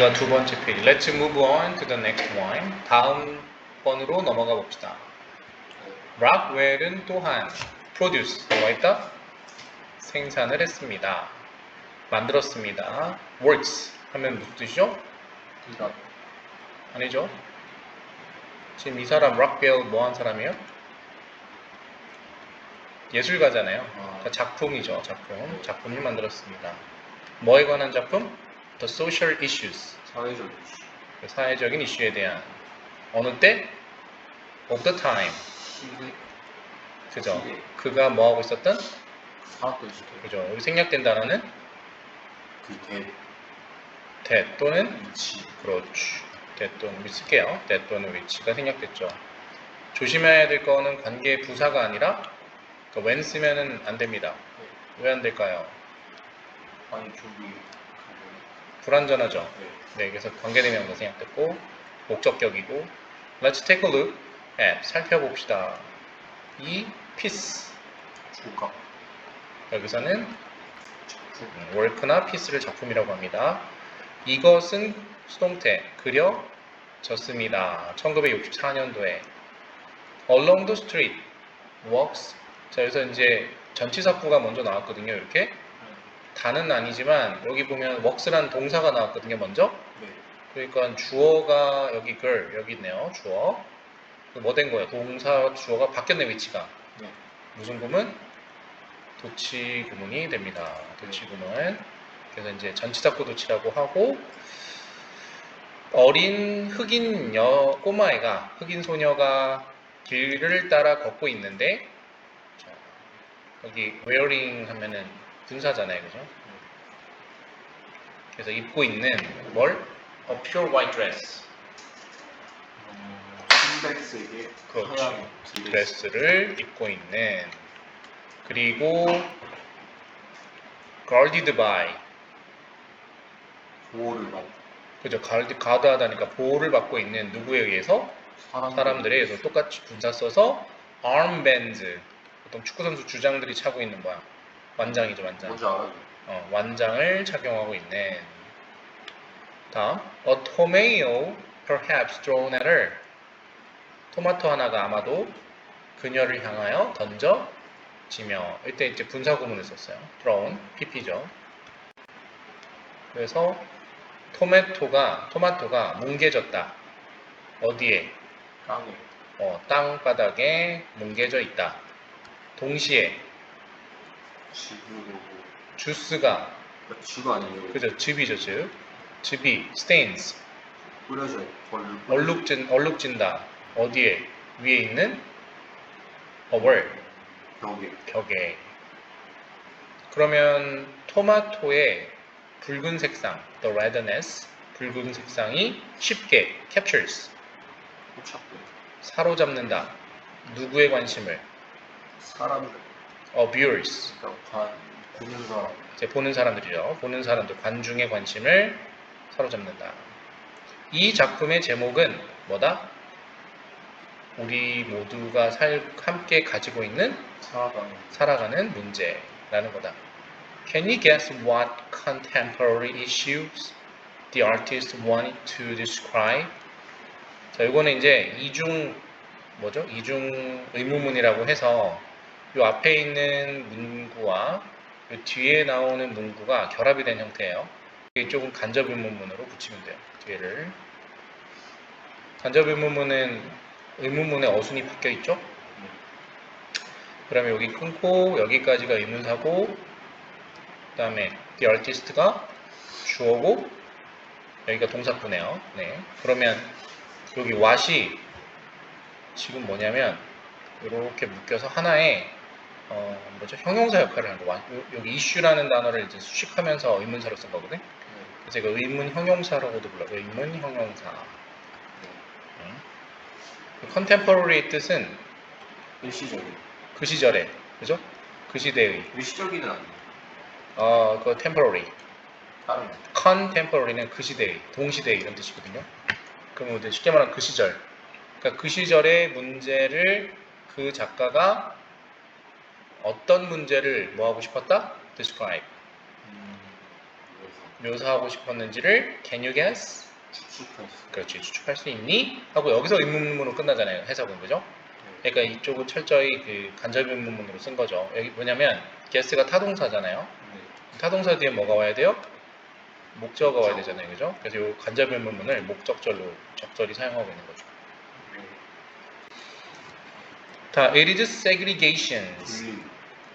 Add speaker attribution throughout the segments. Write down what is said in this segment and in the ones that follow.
Speaker 1: 여기가 두 번째 페이지. Let's move on to the next one. 다음 번으로 넘어가 봅시다. 락웰은 또한 produce 뭐가 있다? 생산을 했습니다. 만들었습니다. works 하면 무슨 뜻이죠? 아니죠? 지금 이 사람 락벨 뭐 한 사람이에요? 예술가잖아요.
Speaker 2: 아,
Speaker 1: 그러니까 작품이죠. 작품. 작품을 만들었습니다. 뭐에 관한 작품? The social issues.
Speaker 2: 사회적 이슈.
Speaker 1: 그 사회적인 이슈에 대한 어느 때? of the time.
Speaker 2: 시대.
Speaker 1: 그죠?
Speaker 2: 시대.
Speaker 1: 그가 뭐 하고 있었던? 그죠? 여기 생략된 단어는
Speaker 2: 그 대.
Speaker 1: that 또는
Speaker 2: 위치.
Speaker 1: 그렇지. that 또는 which 쓸게요. that 또는 which가 생략됐죠. 조심해야 될 거는 관계 부사가 아니라 그 when 쓰면은 안 됩니다. 왜 안 될까요?
Speaker 2: 아니 저기
Speaker 1: 불완전하죠.
Speaker 2: 그 네.
Speaker 1: 네, 그래서 관계대명사 생략됐고 목적격이고 Let's take a look at 살펴봅시다. 이 piece
Speaker 2: 조각.
Speaker 1: 여기서는 work나 piece를 작품이라고 합니다. 이것은 수동태 그려졌습니다. 1964년도에 Along the street walks 자 여기서 이제 전치사구가 먼저 나왔거든요. 이렇게 다는 아니지만 여기 보면 walks란 동사가 나왔거든요. 먼저
Speaker 2: 네.
Speaker 1: 그러니까 주어가 여기 girl 여기 있네요. 주어. 뭐 된 거예요? 동사 주어가 바뀌었네 위치가.
Speaker 2: 네.
Speaker 1: 무슨 구문? 도치 구문이 됩니다. 도치 구문. 그래서 이제 전치사구 도치라고 하고 어린 흑인 여 꼬마애가 흑인 소녀가 길을 따라 걷고 있는데 자, 여기 wearing 하면은 분사잖아요, 그죠? 그래서 입고 있는 뭘? A pure white dress.
Speaker 2: 어, 흰백색의 드레스.
Speaker 1: 드레스를 입고 있는 그리고 guarded by
Speaker 2: 보호를 받.
Speaker 1: 그죠 가드하다니까 보호를 받고 있는 누구에 의해서
Speaker 2: 사람.
Speaker 1: 사람들에 의해서 똑같이 분사 써서 armbands 보통 축구 선수 주장들이 차고 있는 뭐야 완장이죠 완장.
Speaker 2: 뭔지.
Speaker 1: 어, 완장을 착용하고 있는 다음 a tomato perhaps thrown at her. 토마토 하나가 아마도 그녀를 향하여 던져지며 이때 이제 분사 구문을 썼어요. thrown pp죠. 그래서 토마토가 토마토가 뭉개졌다. 어디에?
Speaker 2: 땅에.
Speaker 1: 어, 땅바닥에 뭉개져 있다. 동시에 주스가
Speaker 2: 그러니까 쥐가 아니에요.
Speaker 1: 그죠 즙이죠 즙 즙이 stains
Speaker 2: 뿌려져. 얼룩.
Speaker 1: 얼룩진 얼룩진다 어디에 위에 있는 어월
Speaker 2: 벽에.
Speaker 1: 벽에 그러면 토마토의 붉은 색상 the redness 붉은 색상이 쉽게 captures. 사로잡는다 누구의 관심을
Speaker 2: 사람들.
Speaker 1: 어 viewers
Speaker 2: 그러니까 관 보는 사람.
Speaker 1: 이제 보는 사람들이죠 보는 사람들 관중의 관심을 사로잡는다 이 작품의 제목은 뭐다 우리 모두가 살, 함께 가지고 있는
Speaker 2: 살아가는.
Speaker 1: 살아가는 문제라는 거다. Can you guess what contemporary issues the artist wanted to describe? 자, 이거는 이제 이중 뭐죠? 이중 의문문이라고 해서 이 앞에 있는 문구와 이 뒤에 나오는 문구가 결합이 된 형태예요. 이쪽은 간접 의문문으로 붙이면 돼요. 뒤에를 간접 의문문은 의문문의 어순이 바뀌어 있죠? 그러면 여기 끊고 여기까지가 의문사고 그 다음에 the artist가 주어고 여기가 동사구네요. 네. 그러면 여기 what이 지금 뭐냐면 이렇게 묶여서 하나의 어 뭐죠 형용사 역할을 하는 거. 와- 요- 여기 issue라는 단어를 이제 수식하면서 의문사로 쓴 거거든.
Speaker 2: 네.
Speaker 1: 그래서 이거 의문 형용사라고도 불러요. 의문 형용사. 컨템포러리의 뜻은
Speaker 2: 일시적인.
Speaker 1: 그 시절에, 그죠? 그 시대의,
Speaker 2: 일시적인은 아니에요.
Speaker 1: 어, 그 temporary,
Speaker 2: 다른 거.
Speaker 1: contemporary는 그 시대의, 동시대의 이런 뜻이거든요. 그러면 이제 쉽게 말하면 그 시절. 그러니까 그 시절의 문제를 그 작가가 어떤 문제를 뭐 하고 싶었다? describe.
Speaker 2: 음,
Speaker 1: 묘사하고 싶었는지를 can you guess?
Speaker 2: 추측할 수.
Speaker 1: 그렇지 추측할 수 있니? 하고 여기서 의문문으로 끝나잖아요 해석은 그죠?
Speaker 2: 네.
Speaker 1: 그러니까 이쪽은 철저히 그 간접 의문문으로 쓴 거죠 여기 뭐냐면 guess가 타동사잖아요
Speaker 2: 네.
Speaker 1: 타동사 뒤에 뭐가 와야 돼요? 목적어가 와야. 되잖아요 그죠? 그래서 이 간접 의문문을 목적절로 적절히 사용하고 있는 거죠
Speaker 2: 네.
Speaker 1: 자, it is segregations
Speaker 2: 분리.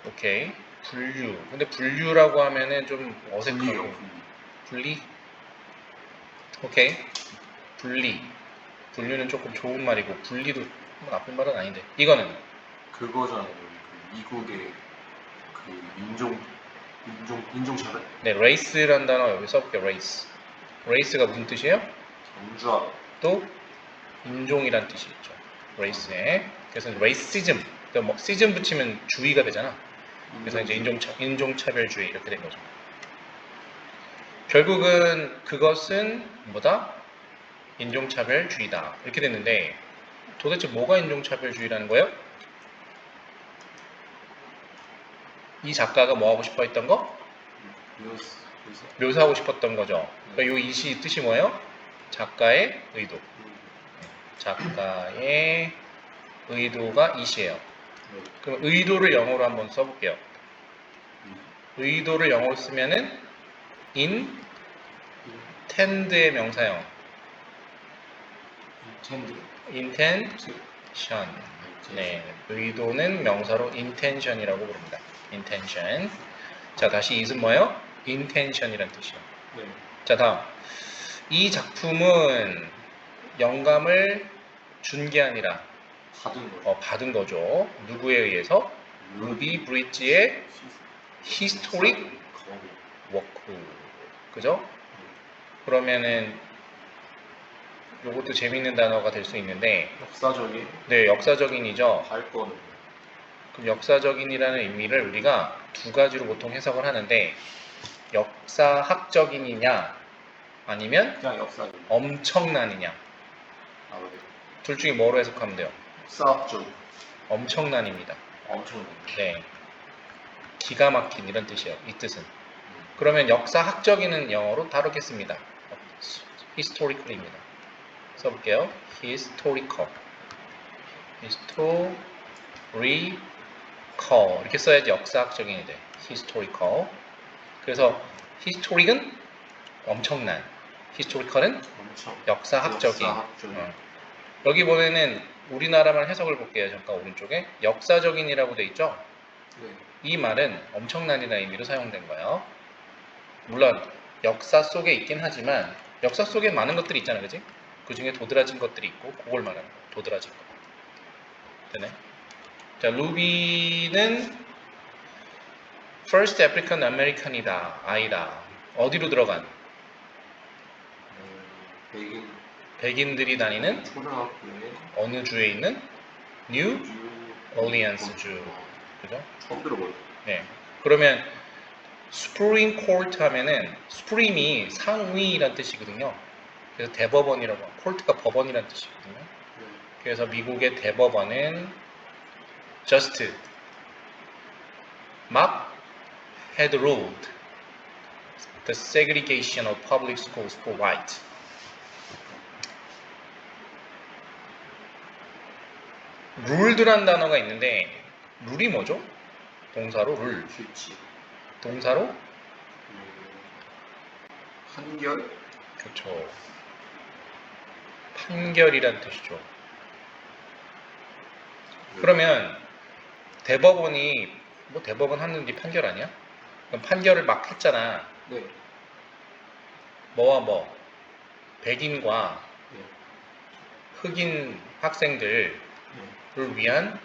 Speaker 1: 오케이. 분류. 근데 분류라고 하면은 좀. 어색하고.
Speaker 2: 분리.
Speaker 1: 분리. 오케이. 분리. 분류는 조금 좋은 말이고 분리도 뭐 나쁜 말은 아닌데. 이거는?
Speaker 2: 그거잖아요. 그 미국의 그 인종 인종 인종 차별?
Speaker 1: 네 race란 단어 여기 써볼게요 race. race가 무슨 뜻이에요?
Speaker 2: 경주화
Speaker 1: 또 인종이란 뜻이 있죠. race에. 그래서 racism. 그러니까 뭐 시즌 붙이면 주의가 되잖아 그래서 이제 인종차, 인종차별주의 이렇게 된 거죠. 결국은 그것은 뭐다? 인종차별주의다. 이렇게 됐는데 도대체 뭐가 인종차별주의라는 거예요? 이 작가가 뭐 하고 싶어 했던 거?
Speaker 2: 묘사 묘사
Speaker 1: 묘사하고 싶었던 거죠. 그러니까 이 이시 뜻이 뭐예요? 작가의 의도. 작가의 의도가 이시예요.
Speaker 2: 네.
Speaker 1: 그럼 의도를 영어로 한번 써볼게요.
Speaker 2: 음.
Speaker 1: 의도를 영어로 쓰면은 intend의 명사형 intention 네, 의도는 명사로 intention이라고 부릅니다. intention 자 다시 이은 뭐예요? intention이란 뜻이에요.
Speaker 2: 네.
Speaker 1: 자 다음 이 작품은 영감을 준 게 아니라
Speaker 2: 받은 거죠.
Speaker 1: 어, 받은 거죠. 누구에 의해서? 루비 브릿지의 히스토릭. 워크 그죠? 그러면은 요것도 재밌는 단어가 될 수 있는데
Speaker 2: 역사적인
Speaker 1: 네 역사적인이죠
Speaker 2: 발권.
Speaker 1: 그럼 역사적인이라는 의미를 우리가 두 가지로 보통 해석을 하는데 역사학적인이냐 아니면
Speaker 2: 그냥 역사적.
Speaker 1: 엄청난이냐
Speaker 2: 아, 네.
Speaker 1: 둘 중에 뭐로 해석하면 돼요?
Speaker 2: 역사적.
Speaker 1: 엄청난입니다.
Speaker 2: 엄청.
Speaker 1: 네. 기가 막힌 이런 뜻이에요 이 뜻은. 그러면 역사학적인은 영어로 다루겠습니다. historical입니다. 써볼게요. historical historical 이렇게 써야지 역사학적인이 돼. historical 그래서 historic은 엄청난. historical은
Speaker 2: 엄청.
Speaker 1: 역사학적인.
Speaker 2: 역사학적인.
Speaker 1: 어. 여기 보면은 우리나라말 해석을 볼게요 잠깐 오른쪽에 역사적인이라고 돼 있죠
Speaker 2: 네.
Speaker 1: 이 말은 엄청난이라는 의미로 사용된 거예요. 물론 역사 속에 있긴 하지만 역사 속에 많은 것들이 있잖아, 그지? 그 중에 도드라진 것들이 있고 그걸 말하는 거야. 도드라진 거. 되네. 자, 루비는 First African American이다, 아이다. 어디로 들어간?
Speaker 2: 음, 백인
Speaker 1: 백인들이 다니는 어느 주에 있는
Speaker 2: 뉴주
Speaker 1: 올리언스 주. 그죠?
Speaker 2: 처음 들어봐요.
Speaker 1: 네. 그러면 수프림 코트 하면은 수프림이 상위란 뜻이거든요. 그래서 대법원이라고 콜트가 법원이란 뜻이거든요.
Speaker 2: 네.
Speaker 1: 그래서 미국의 대법원은 just map had ruled the segregation of public schools for white. Ruled란 단어가 있는데 룰이 뭐죠? 동사로 룰.
Speaker 2: 규칙.
Speaker 1: 동사로
Speaker 2: 음, 한결.
Speaker 1: 그렇죠. 판결이란 뜻이죠. 그러면 대법원이 뭐 대법원 하는 게 판결 아니야? 그럼 판결을 막 했잖아.
Speaker 2: 네.
Speaker 1: 뭐와 뭐 백인과
Speaker 2: 네.
Speaker 1: 흑인 학생들을
Speaker 2: 네.
Speaker 1: 위한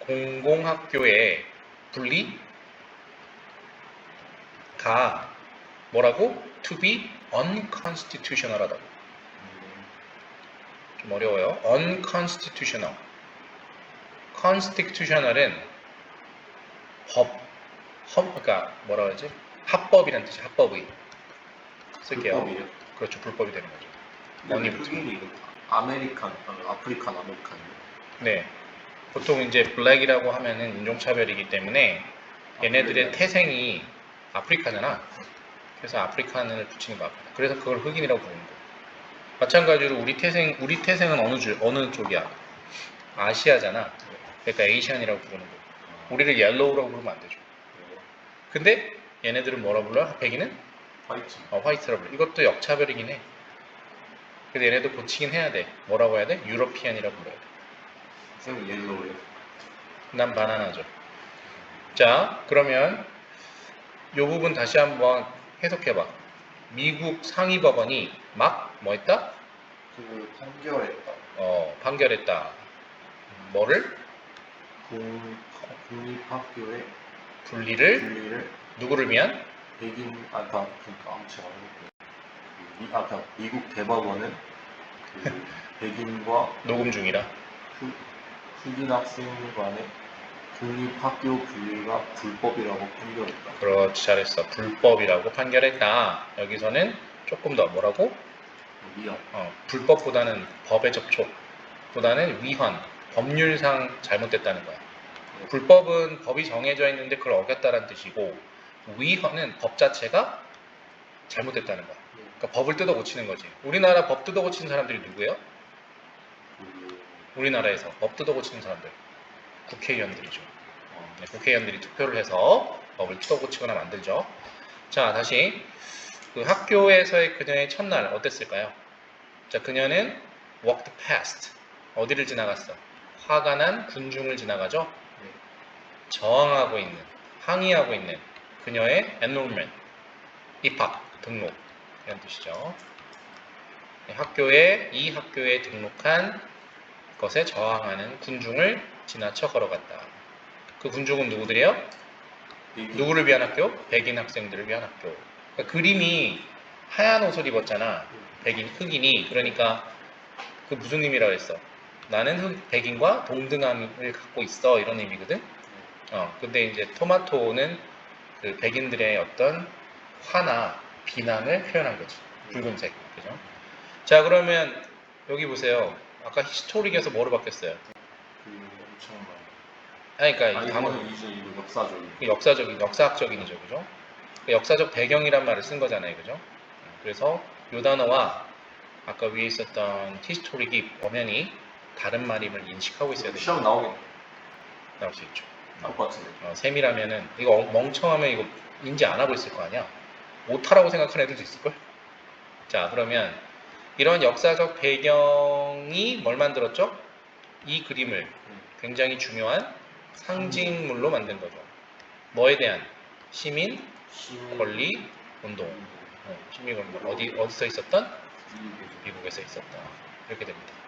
Speaker 1: 공공학교의 분리가 뭐라고? To be unconstitutional 하다고.
Speaker 2: 음,
Speaker 1: 좀 어려워요. unconstitutional. constitutional은 법, 헌, 그러니까 뭐라 그러지? 합법이란 뜻이 합법의. 쓸게요.
Speaker 2: 불법이에요.
Speaker 1: 그렇죠. 불법이 되는 거죠. 언니
Speaker 2: 흑인이 아메리칸, 아, 아프리칸 아메리칸이요.
Speaker 1: 네. 보통 이제 블랙이라고 하면은 인종차별이기 때문에 얘네들의 태생이 아프리카잖아. 그래서 아프리칸을 붙이는 거 아프리카. 그래서 그걸 흑인이라고 부르는 거. 마찬가지로 우리 태생 우리 태생은 어느 줄 어느 쪽이야? 아시아잖아. 그러니까 에이시안이라고 부르는 거. 우리를 옐로우라고 부르면 안 되죠.
Speaker 2: 네.
Speaker 1: 근데 얘네들은 뭐라 불러? 백인은
Speaker 2: 화이트.
Speaker 1: 어, 화이트라고 불러. 이것도 역차별이긴 해. 근데 얘네도 고치긴 해야 돼. 뭐라고 해야 돼? 유러피안이라고 불러야 돼.
Speaker 2: 쌤 옐로우요.
Speaker 1: 난 바나나죠. 자, 그러면 이 부분 다시 한번 해석해봐. 미국 상위법원이 막 뭐 했다?
Speaker 2: 그 판결했다.
Speaker 1: 어, 판결했다. 뭐를?
Speaker 2: 공, 국립학교의
Speaker 1: 분리를
Speaker 2: 분리를
Speaker 1: 누구를 위한?
Speaker 2: 백인 아까 그러니까 제가 미, 아까 미국 대법원은 그 백인과
Speaker 1: 녹음 중이라.
Speaker 2: 흑, 흑인 학생 간의 국립학교 분리가 불법이라고 판결했다.
Speaker 1: 그렇지, 잘했어. 불법이라고 판결했다. 여기서는 조금 더 뭐라고?
Speaker 2: 미안.
Speaker 1: 어, 불법보다는 법의 접촉보다는 위헌, 법률상 잘못됐다는 거야. 불법은 법이 정해져 있는데 그걸 어겼다는 뜻이고 위헌은 법 자체가 잘못됐다는 거야. 그러니까 법을 뜯어 고치는 거지. 우리나라 법 뜯어 고치는 사람들이 누구예요?
Speaker 2: 그,
Speaker 1: 우리나라에서 법 뜯어 고치는 사람들. 국회의원들이죠.
Speaker 2: 어,
Speaker 1: 네, 국회의원들이 투표를 해서 법을 뜯어 고치거나 만들죠. 자, 다시 그 학교에서의 그녀의 첫날 어땠을까요? 자, 그녀는 walked past 어디를 지나갔어? 화가 난 군중을 지나가죠.
Speaker 2: 네.
Speaker 1: 저항하고 있는, 항의하고 있는 그녀의 enrollment 입학 등록 이런 뜻이죠. 네, 학교에 이 학교에 등록한 것에 저항하는 군중을 지나쳐 걸어갔다. 그 군중은 누구들이에요?
Speaker 2: 백인,
Speaker 1: 누구를 위한 학교? 백인 학생들을 위한 학교. 그러니까 그림이 하얀 옷을 입었잖아. 백인 흑인이 그러니까 그 무슨 의미라고 했어? 나는 흑, 백인과 동등함을 갖고 있어 이런 의미거든. 어 근데 이제 토마토는 그 백인들의 어떤 화나 비난을 표현한 거지. 붉은색, 그죠? 자 그러면 여기 보세요. 아까 히스토릭에서 뭐로 바뀌었어요?
Speaker 2: 그 엄청.
Speaker 1: 아니, 그러니까 아이 단어
Speaker 2: 이제 역사적인.
Speaker 1: 그 역사적인, 역사학적인이죠, 그죠? 그 역사적 배경이란 말을 쓴 거잖아요, 그죠? 그래서 이 단어와 아까 위에 있었던 히스토릭이 엄연히 다른 말임을 인식하고 있어야 돼요.
Speaker 2: 시험 나오긴
Speaker 1: 나올 수 있죠.
Speaker 2: 똑같은데.
Speaker 1: 어, 셈이라면은 이거 엉- 멍청하면 이거 인지 안 하고 있을 거 아니야. 오타라고 생각하는 애들도 있을걸? 자, 그러면 이런 역사적 배경이 뭘 만들었죠? 이 그림을 굉장히 중요한 상징물로 만든 거죠. 뭐에 대한 시민 권리 운동. 어, 시민 권리. 어디 어디서 있었던. 미국에서 있었다. 이렇게 됩니다.